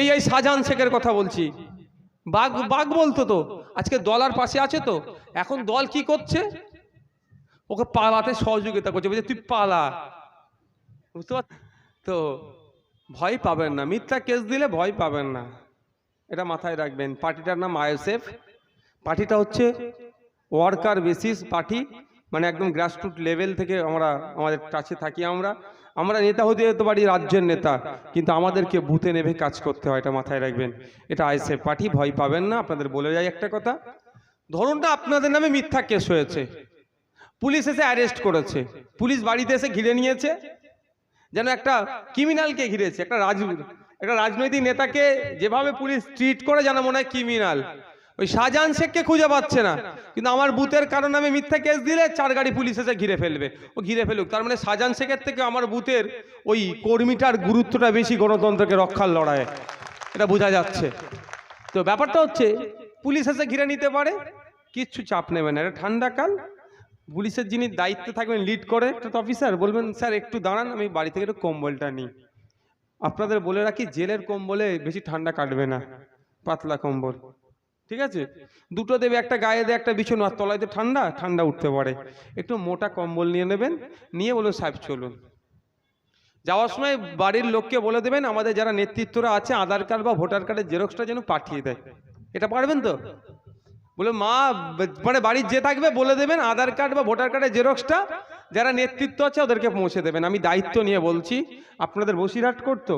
এই এই শাহজাহান শেখের কথা বলছি। বাঘ বাঘ বলতো তো, আজকে দলার পাশে আছে তো, এখন দল কি করছে? ওকে পালাতে সহযোগিতা করছে, বলছে, তুই পালা। বুঝতে পার, তো ভয় পাবেন না, মিথ্যা কেস দিলে ভয় পাবেন না। এটা মাথায় রাখবেন, পার্টিটার নাম আইএসএফ। পার্টিটা হচ্ছে ওয়ার্কার বেসিস পার্টি মানে একদম গ্রাসরুট লেভেল থেকে আমরা, আমাদের কাছে থাকি আমরা। আমরা নেতা হতে যেতে পারি রাজ্যের নেতা, কিন্তু আমাদেরকে বুথে নেভে কাজ করতে হয়, এটা মাথায় রাখবেন। এটা আইএসএফ পার্টি, ভয় পাবেন না, আপনাদের বলে যাই একটা কথা। ধরুন না আপনাদের নামে মিথ্যা কেস হয়েছে। পুলিশ এসে অ্যারেস্ট করেছে। পুলিশ বাড়িতে এসে ঘিরে নিয়েছে। যেন একটা ক্রিমিনালকে ঘিরেছে, একটা রাজ একটা রাজনৈতিক নেতাকে যেভাবে পুলিশ ট্রিট করে, যেন মনে হয় ক্রিমিনাল ওই শাহজাহান শেখকে খুঁজে পাচ্ছে না। কিন্তু আমার বুথের কারণে আমি মিথ্যা কেস দিলে চার গাড়ি পুলিশ এসে ঘিরে ফেলবে। ও ঘিরে ফেলুক, তার মানে শাহজাহান শেখের থেকে আমার বুথের ওই কর্মীটার গুরুত্বটা বেশি গণতন্ত্রকে রক্ষার লড়াইয়ে। এটা বোঝা যাচ্ছে। তো ব্যাপারটা হচ্ছে, পুলিশ এসে ঘিরে নিতে পারে, কিচ্ছু চাপ নেবে না। এটা ঠান্ডা কাল, পুলিশের যিনি দায়িত্বে থাকবেন, লিড করে, একটা অফিসার বলবেন, স্যার, একটু দাঁড়ান, আমি বাড়ি থেকে একটু কম্বলটা নিই। আপনাদের বলে রাখি, জেলের কম্বলে বেশি ঠান্ডা কাটবে না, পাতলা কম্বল। ঠিক আছে? দুটো দেবে, একটা গায়ে দেবে একটা বিছানো, আর তলায় তো ঠান্ডা ঠান্ডা উঠতে পারে। একটু মোটা কম্বল নিয়ে নেবেন, নিয়ে বলুন, সাহেব, চলুন। যাওয়ার সময় বাড়ির লোককে বলে দেবেন, আমাদের যারা নেতৃত্বরা আছে, আধার কার্ড বা ভোটার কার্ডের জেরক্সটা যেন পাঠিয়ে দেয়। এটা পারবেন তো? বলে, মা মানে বাড়ির যে থাকবে, বলে দেবেন, আধার কার্ড বা ভোটার কার্ডের জেরক্সটা যারা নেতৃত্ব আছে, ওদেরকে পৌঁছে দেবেন। আমি দায়িত্ব নিয়ে বলছি, আপনাদের বসিরহাট করতো?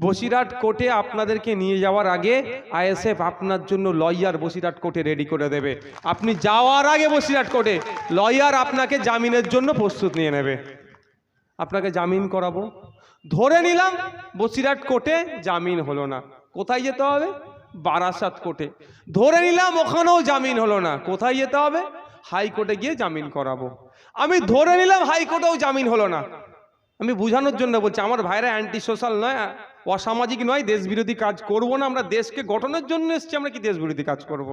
বসিরহাট কোর্টে আপনাদেরকে নিয়ে যাওয়ার আগে আইএসএফ আপনার জন্য লয়ার বসিরহাট কোর্টে রেডি করে দেবে। আপনি যাওয়ার আগে বসিরহাট কোর্টে লয়ার আপনাকে জামিনের জন্য প্রস্তুত নিয়ে নেবে। আপনাকে জামিন করাবো। ধরে নিলাম বসিরহাট কোর্টে জামিন হলো না। কোথায় যেতে হবে? বারাসাত কোর্টে। ধরে নিলাম ওখানেও জামিন হলো না। কোথায় যেতে হবে? হাইকোর্টে গিয়ে জামিন করাবো। আমি ধরে নিলাম হাইকোর্টেও জামিন হলো না। আমি বোঝানোর জন্য বলছি, আমার ভাইরা অ্যান্টি সোশ্যাল নয় অসামাজিক নয় দেশ বিরোধী কাজ করব না, আমরা দেশকে গঠনের জন্য এসছি, আমরা কি দেশ বিরোধী কাজ করব।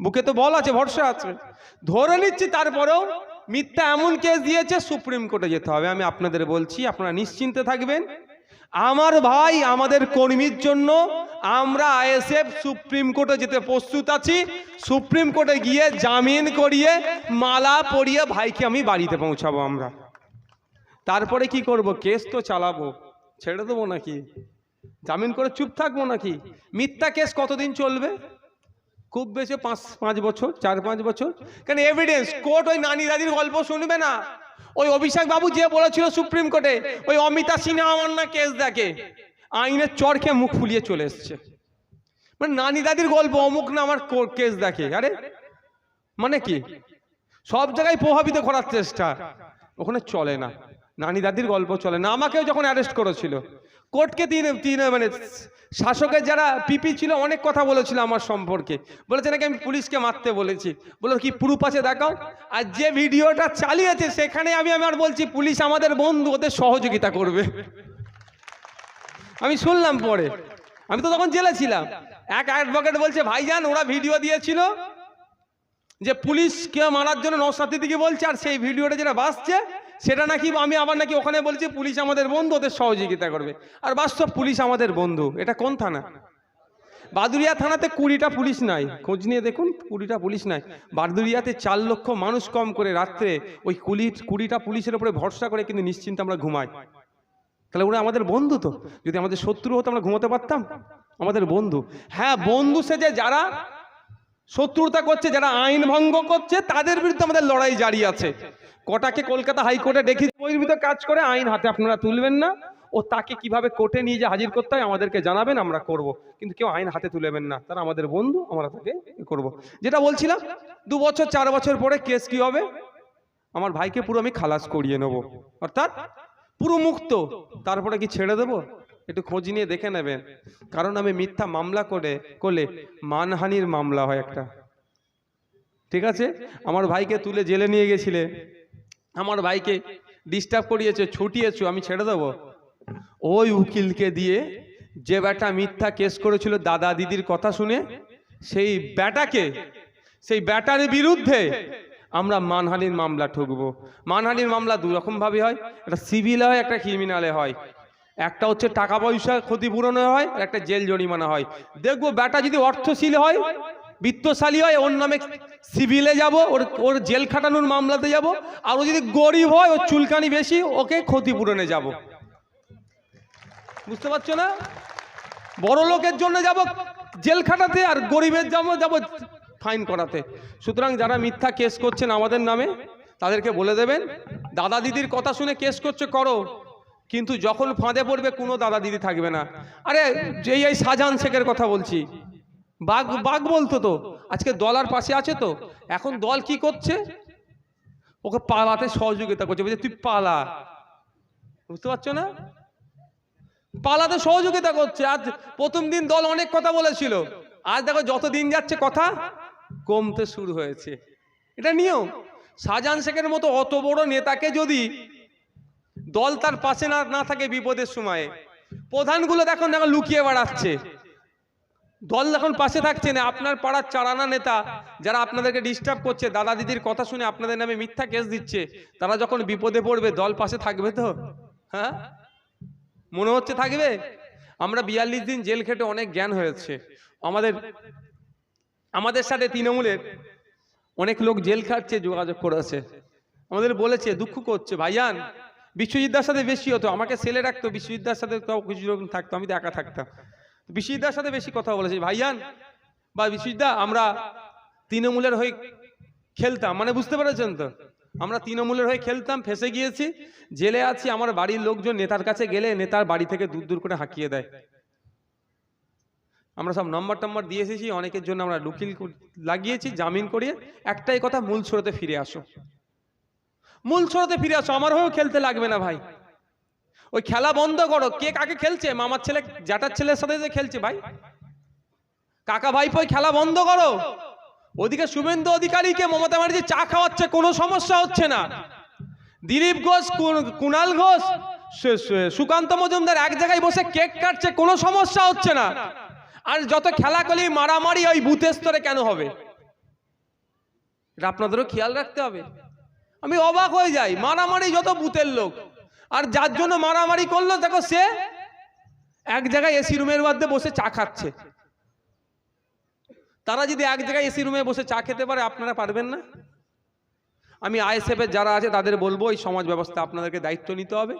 বুকে তো বল আছে, ভরসা আছে। ধরে নিচ্ছি, তারপরেও মিথ্যা এমন কেস দিয়েছে, সুপ্রিম কোর্টে যেতে হবে। আমি আপনাদের বলছি, আপনারা নিশ্চিন্তে থাকবেন। আমার ভাই, আমাদের কর্মীর জন্য আমরা আইএসএফ সুপ্রিম কোর্টে যেতে প্রস্তুত আছি। সুপ্রিম কোর্টে গিয়ে জামিন করিয়ে মালা পরিয়ে ভাইকে আমি বাড়িতে পৌঁছাবো আমরা। তারপরে কি করব? কেস তো চালাবো। ছেড়ে দেবো নাকি? জামিন করে চুপ থাকব নাকি? মিথ্যা কেস কতদিন চলবে? খুব বেশি পাঁচ পাঁচ বছর, চার, পাঁচ বছর। কেন এভিডেন্স কোর্ট ওই নানি দাদির গল্প শুনবে না? ওই অভিষেক বাবু যে বলেছিল সুপ্রিম কোর্টে, ওই অমিতা সিনহা আমার না কেস দেখে আইনের চরকে মুখ ফুলিয়ে চলে এসছে। মানে নানি দাদির গল্প, অমুক না আমার কেস দেখে। আরে মানে কি? সব জায়গায় প্রভাবিত করার চেষ্টা। ওখানে চলে না। নানি দাদির গল্প চলে না। আমাকেও যখন অ্যারেস্ট করেছিল কোর্টকে তিন তিন মানে শাসকের যারা পিপি ছিল, অনেক কথা বলেছিল আমার সম্পর্কে। বলেছে নাকি আমি পুলিশকে মারতে বলেছি। বলে কি প্রুফ আছে দেখাও? আর যে ভিডিওটা চালিয়েছে, সেখানে আমি আমার বলছি, পুলিশ আমাদের বন্ধু, ওদের সহযোগিতা করবে। আমি শুনলাম পরে। আমি তো তখন জেলে ছিলাম। এক অ্যাডভোকেট বলছে, ভাইজান, ওরা ভিডিও দিয়েছিল যে পুলিশকে মারার জন্য নৌসাথী দিকে বলছে, আর সেই ভিডিওটা যেটা বাসছে সেটা নাকি আমি আবার নাকি ওখানে বলছি পুলিশ আমাদের বন্ধু, ওদের সহযোগিতা করবে। আর বাস্তব পুলিশ আমাদের বন্ধু, এটা কোন থানা? বাদুরিয়া থানাতে কুড়িটা পুলিশ নাই। খোঁজ নিয়ে দেখুন, কুড়িটা পুলিশ নাই। বাদুরিয়াতে চার লক্ষ মানুষ কম করে রাত্রে ওই কুড়ি কুড়িটা পুলিশের উপরে ভরসা করে কিন্তু নিশ্চিন্ত আমরা ঘুমাই। তাহলে ওরা আমাদের বন্ধু তো। যদি আমাদের শত্রু হতো আমরা ঘুমোতে পারতাম? আমাদের বন্ধু। হ্যাঁ বন্ধু সেজে যারা শত্রুতা করছে, যারা আইন ভঙ্গ করছে, তাদের বিরুদ্ধে আমাদের লড়াই জারি আছে। কটাকে কলকাতা হাইকোর্টে দেখি বহির্ভূত কাজ করে আইন হাতে আপনারা তুলবেন না। ও তাকে কীভাবে কোর্টে নিয়ে যে হাজির করতে হয় আমাদেরকে জানাবেন, আমরা করব। কিন্তু কেউ আইন হাতে তুলেবেন না। তারা আমাদের বন্ধু, আমরা তাকে করব। যেটা বলছিলাম, দু বছর, চার বছর পরে কেস কি হবে? আমার ভাইকে পুরো আমি খালাস করিয়ে নেব। অর্থাৎ পুরো মুক্ত। তারপরে কি ছেড়ে দেবো? একটু খোঁজ নিয়ে দেখে নেবেন। কারণ আমি মিথ্যা মামলা করে, করলে মানহানির মামলা হয় একটা। ঠিক আছে? আমার ভাইকে তুলে জেলে নিয়ে গেছিলে। আমার ভাইকে ডিস্টার্ব করিয়েছে, ছুটিয়েছো, আমি ছেড়ে দেবো। ওই উকিলকে দিয়ে যে ব্যাটা মিথ্যা কেস করেছিল দাদা দিদির কথা শুনে, সেই ব্যাটাকে, সেই ব্যাটার বিরুদ্ধে আমরা মানহানির মামলা ঠুকবো। মানহানির মামলা দু রকমভাবে হয়, একটা সিভিল হয়, একটা ক্রিমিনালে হয়। একটা হচ্ছে টাকা পয়সা ক্ষতিপূরণ হয় একটা জেল জরিমানা হয়। দেখব ব্যাটা যদি অর্থশীল হয় বিত্তশালী হয়, ওর নামে সিভিলে যাব, ওর ওর জেল খাটানোর মামলাতে যাব, আর ও যদি গরিব হয়, ওর চুলকানি বেশি, ওকে ক্ষতিপূরণে যাব। বুঝতে পারছ না? বড় লোকের জন্য যাব জেল খাটাতে, আর গরিবের যাব যাব ফাইন করাতে। সুতরাং যারা মিথ্যা কেস করছেন আমাদের নামে, তাদেরকে বলে দেবেন, দাদা দিদির কথা শুনে কেস করছে, করো। কিন্তু যখন ফাঁদে পড়বে, কোনো দাদা দিদি থাকবে না। আরে, যেই এই শাহজাহান শেখের কথা বলছি বাঘ বাঘ বলতো তো আজকে দলার পাশে আছে তো এখন দল কি করছে? ওকে পালাতে সহযোগিতা করছে বলছে তুই পালা। বুঝতে পারছ না? পালাতে সহযোগিতা করছে। আজ প্রথম দিন দল অনেক কথা বলেছিল। আজ দেখো যত দিন যাচ্ছে কথা কমতে শুরু হয়েছে। এটা নিয়ম। শাহজাহান শেখের মতো অত বড় নেতাকে যদি দল তার পাশে না না থাকে বিপদের সময়ে প্রধানগুলো দেখুন দেখো লুকিয়ে বেড়াচ্ছে। দল এখন পাশে থাকছে না, আপনার পাড়ার চারানা নেতা যারা আপনাদেরকে ডিস্টার্ব করছে, দাদা দিদির কথা শুনে আপনাদের নামে মিথ্যা কেস দিচ্ছে, তারা যখন বিপদে পড়বে, দল পাশে থাকবে তো? হ্যাঁ? মনে হচ্ছে থাকবে? আমরা বিয়াল্লিশ দিন জেল খেটে অনেক জ্ঞান হয়েছে। আমাদের আমাদের সাথে তৃণমূলের অনেক লোক জেল খাটছে, যোগাযোগ করেছে। আমাদের বলেছে, দুঃখ করছে ভাইয়ান বিশ্বজিৎদার সাথে বেশি হতো, আমাকে সেলে রাখতো, বিশ্বজিৎদার সাথে কিছু রকম থাকতো, আমি তো একা থাকতাম। বিশ্বজিৎদার সাথে বেশি কথা বলেছে। ভাইয়ান, বা বিশ্বজিৎদা আমরা তৃণমূলের হয়ে খেলতাম। মানে বুঝতে পেরেছেন তো? আমরা তৃণমূলের হয়ে খেলতাম, ফেসে গিয়েছি, জেলে আছি, আমার বাড়ির লোকজন নেতার কাছে গেলে নেতার বাড়ি থেকে দূর দূর করে হাঁকিয়ে দেয়। আমরা সব নম্বর টম্বর দিয়ে এসেছি, অনেকের জন্য আমরা লুকিল লাগিয়েছি, জামিন করিয়ে। একটাই কথা, মূল স্রোতে ফিরে আসো। মূল স্রোতে ফিরে আসো, আমার হয়েও খেলতে লাগবে না ভাই। ওই খেলা বন্ধ করো। কে কাকে খেলছে? মামার ছেলে, জ্যাঠার ছেলের সাথে যে খেলছে ভাই। কাকা ভাইপো, ওই খেলা বন্ধ করো। ওদিকে শুভেন্দু অধিকারীকে মমতা ব্যানার্জি চা খাওয়াচ্ছে, কোনো সমস্যা হচ্ছে না। দিলীপ ঘোষ কুণাল ঘোষ সুকান্ত মজুমদার এক জায়গায় বসে কেক কাটছে, কোনো সমস্যা হচ্ছে না। আর যত খেলা খেলাকলি মারামারি ওই বুথের স্তরে কেন হবে? এটা আপনাদেরও খেয়াল রাখতে হবে। আমি অবাক হয়ে যাই, মারামারি যত বুথের লোক। আর যার জন্য মারামারি করল, দেখো সে এক জায়গায় এসি রুমের মধ্যে বসে চা খাচ্ছে। তারা যদি এক জায়গায় এসি রুমে বসে চা খেতে পারে, আপনারা পারবেন না? আমি আইএসএফের যারা আছে, তাদের বলব, এই সমাজ ব্যবস্থা আপনাদেরকে দায়িত্ব নিতে হবে।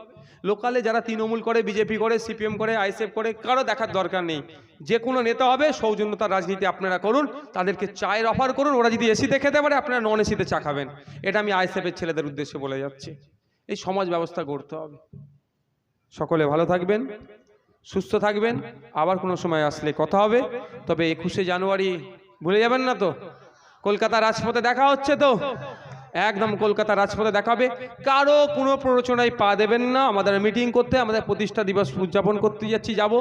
লোকালে যারা তৃণমূল করে, বিজেপি করে, সিপিএম করে, আইএসএফ করে, কারও দেখার দরকার নেই। যে কোনো নেতা হবে, সৌজন্যতার রাজনীতি আপনারা করুন, তাদেরকে চায়ের অফার করুন। ওরা যদি এসিতে খেতে পারে, আপনারা নন এসিতে চা খাবেন। এটা আমি আইএসএফের ছেলেদের উদ্দেশ্যে বলে যাচ্ছি। এই সমাজ ব্যবস্থা করতে হবে। সকলে ভালো থাকবেন, সুস্থ থাকবেন, আবার কোনো সময় আসলে কথা হবে। তবে একুশে জানুয়ারি ভুলে যাবেন না তো? কলকাতা রাজপথে দেখা হচ্ছে তো? একদম কলকাতা রাজপথে দেখা হবে। কারও কোনো প্ররোচনায় পা দেবেন না। আমাদের মিটিং করতে, আমাদের প্রতিষ্ঠা দিবস উদযাপন করতে যাচ্ছি, যাব।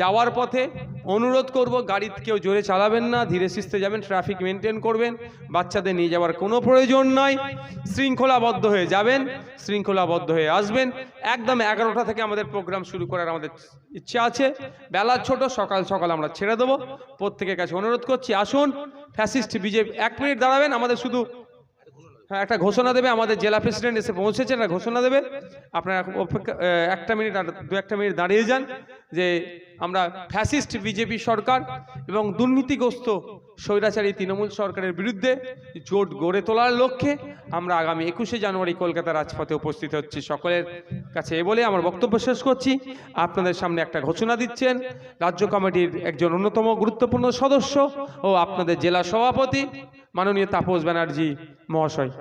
যাওয়ার পথে অনুরোধ করব গাড়ি কেউ জোরে চালাবেন না, ধীরে সুস্থে যাবেন ট্রাফিক মেনটেন করবেন, বাচ্চাদের নিয়ে যাওয়ার কোনো প্রয়োজন নয় শৃঙ্খলাবদ্ধ হয়ে যাবেন, শৃঙ্খলাবদ্ধ হয়ে আসবেন। একদম এগারোটা থেকে আমাদের প্রোগ্রাম শুরু করার আমাদের ইচ্ছা আছে। বেলা ছোট, সকাল সকাল আমরা ছেড়ে দেবো। প্রত্যেকের কাছে অনুরোধ করছি, আসুন। ফ্যাসিস্ট বিজেপি, এক মিনিট দাঁড়াবেন, আমাদের শুধু হ্যাঁ একটা ঘোষণা দেবে, আমাদের জেলা প্রেসিডেন্ট এসে পৌঁছেছে একটা ঘোষণা দেবে। আপনারা অপেক্ষা একটা মিনিট দু একটা মিনিট দাঁড়িয়ে যান যে আমরা ফ্যাসিস্ট বিজেপি সরকার এবং দুর্নীতিগ্রস্ত স্বৈরাচারী তৃণমূল সরকারের বিরুদ্ধে জোট গড়ে তোলার লক্ষ্যে আমরা আগামী একুশে জানুয়ারি কলকাতা রাজপথে উপস্থিত হচ্ছি। সকলের কাছে এ বলে আমার বক্তব্য শেষ করছি। আপনাদের সামনে একটা ঘোষণা দিচ্ছেন, রাজ্য কমিটির একজন অন্যতম গুরুত্বপূর্ণ সদস্য ও আপনাদের জেলা সভাপতি মাননীয় তাপস ব্যানার্জি মহাশয়।